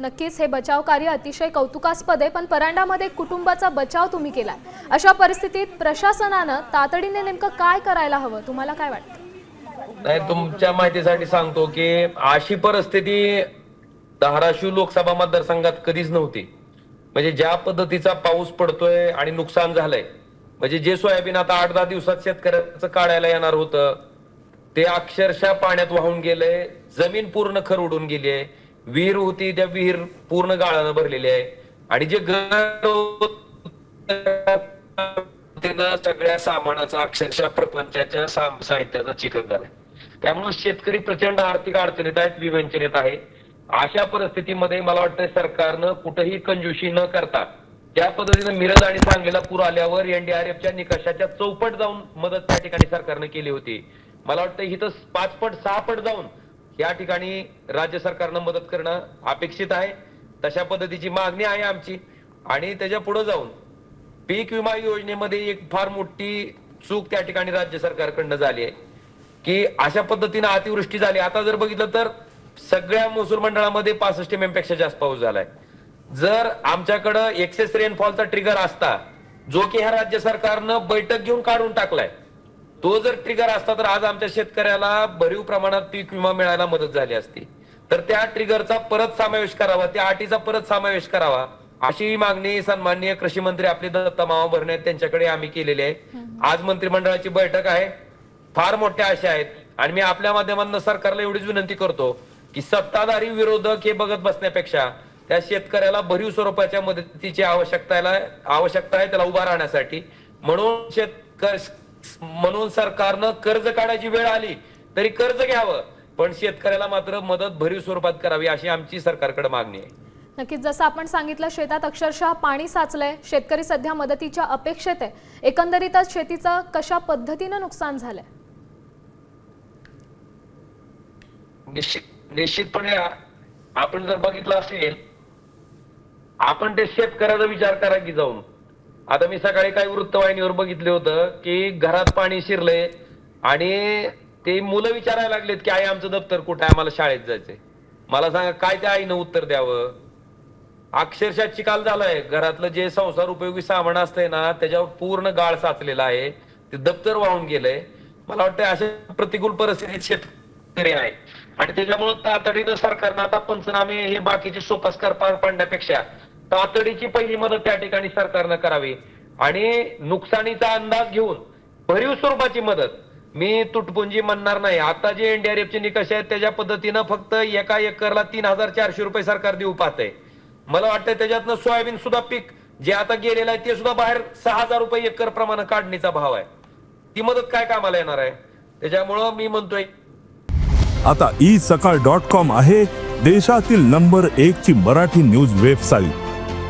नक्कीच हे बचाव कार्य अतिशय कौतुकास्पद आहे पण परांडामध्ये कुटुंबाचा बचाव तुम्ही केलाय. अशा परिस्थितीत प्रशासनानं तातडीने नेमकं काय करायला हवं? तुम्हाला काय वाटतं? नाही तुमच्या माहितीसाठी सांगतो की अशी परिस्थिती धाराशिव लोकसभा मतदारसंघात कधीच नव्हती. म्हणजे ज्या पद्धतीचा पाऊस पडतोय आणि नुकसान झालंय म्हणजे जे सोयाबीन आता आठ दहा दिवसात शेतकऱ्याचं काढायला येणार होतं ते अक्षरशः पाण्यात वाहून गेलंय जमीन पूर्ण खर उडून गेली आहे विहीर होती त्या विहीर पूर्ण गाळानं भरलेली आहे. आणि जे घर सगळ्या सामानाचा अक्षरशः प्रपंचाच्या साहित्याचा चिखल झालाय. त्यामुळे शेतकरी प्रचंड आर्थिक अडचणीत आहेत विवंचनेत आहे. अशा परिस्थितीमध्ये मला वाटतं सरकारनं कुठेही कंजूशी न करता ज्या पद्धतीनं मिरज आणि सांगलीला पूर आल्यावर एनडीआरएफच्या निकषाच्या चौपट जाऊन मदत त्या ठिकाणी सरकारनं केली होती. मला वाटतं इथं पाच पट सहा पट जाऊन या ठिकाणी राज्य सरकारनं मदत करणं अपेक्षित आहे. तशा पद्धतीची मागणी आहे आमची. आणि त्याच्या पुढे जाऊन पीक विमा योजनेमध्ये एक फार मोठी चूक त्या ठिकाणी राज्य सरकारकडनं झाली आहे. की अशा पद्धतीनं अतिवृष्टी झाली. आता जर बघितलं तर सगळ्या महसूल मंडळामध्ये पासष्ट एमपेक्षा जास्त पाऊस झालाय. जर आमच्याकडं एक्सेस रेनफॉलचा ट्रिगर असता जो की ह्या राज्य सरकारनं बैठक घेऊन काढून टाकलाय तो जर ट्रिगर असता तर आज आमच्या शेतकऱ्याला भरीव प्रमाणात पीक विमा मिळायला मदत झाली असती. तर त्या ट्रिगरचा परत समावेश करावा त्या अटीचा परत समावेश करावा अशी मागणी सन्माननीय कृषी मंत्री आपले दत्ता मामा भरणे आहेत, त्यांच्याकडे आम्ही केलेली आहे. आज मंत्रिमंडळाची बैठक आहे. फार मोठ्या आशा आहेत. आणि मी आपल्या माध्यमातून सरकारला एवढीच विनंती करतो की सत्ताधारी विरोधक हे बघत बसण्यापेक्षा त्या शेतकऱ्याला भरीव स्वरूपाच्या मदतीची आवश्यकता आवश्यकता आहे त्याला उभा राहण्यासाठी. म्हणून शेतकर म्हणून सरकारनं कर्ज काढायची वेळ आली तरी कर्ज घ्यावं. पण शेतकऱ्याला मात्र मदत भरीव स्वरूपात करावी अशी आमची सरकारकडे मागणी आहे. नक्कीच जसं आपण सांगितलं शेतात अक्षरशः पाणी साचलंय. शेतकरी सध्या मदतीच्या अपेक्षेत आहे. एकंदरीतच शेतीचं कशा पद्धतीनं नुकसान झालंय? निश्चित निश्चितपणे आपण जर बघितलं असेल आपण ते शेतकऱ्याचा विचार करा की जाऊन आता मी सकाळी काही वृत्तवाहिनीवर बघितलं होतं की घरात पाणी शिरलंय आणि ते मुलं विचारायला लागलेत की आई आमचं दप्तर कुठं आहे? आम्हाला शाळेत जायचंय. मला सांगा काय त्या आईनं उत्तर द्यावं? अक्षरशः चिकाल झालाय. घरातलं जे संसार उपयोगी सामान असतंय ना त्याच्यावर पूर्ण गाळ साचलेला आहे. ते दप्तर वाहून गेलंय. मला वाटतं अशा प्रतिकूल परिस्थितीत शेतकरी आहे. आणि त्याच्यामुळे तातडीनं सरकारनं आता पंचनामे हे बाकीचे सोपस्कार पार पाडण्यापेक्षा तातडीची पहिली मदत त्या ठिकाणी सरकारनं करावी. आणि नुकसानीचा अंदाज घेऊन भरीव स्वरूपाची मदत. मी तुटपुंजी म्हणणार नाही. आता जे एनडीआरएफचे निकष आहेत त्याच्या पद्धतीनं फक्त एका एकरला तीन हजार चारशे रुपये सरकार देऊ पाहतंय. मला वाटतं त्याच्यातनं सोयाबीन सुद्धा पीक जे आता गेलेलं आहे ते सुद्धा बाहेर सहा हजार रुपये एकर प्रमाण काढणीचा भाव आहे. ती मदत काय कामाला येणार आहे? त्याच्यामुळं मी म्हणतोय आता ई सकाळ डॉट कॉम आहे देशातील नंबर एक ची मराठी न्यूज वेबसाईट.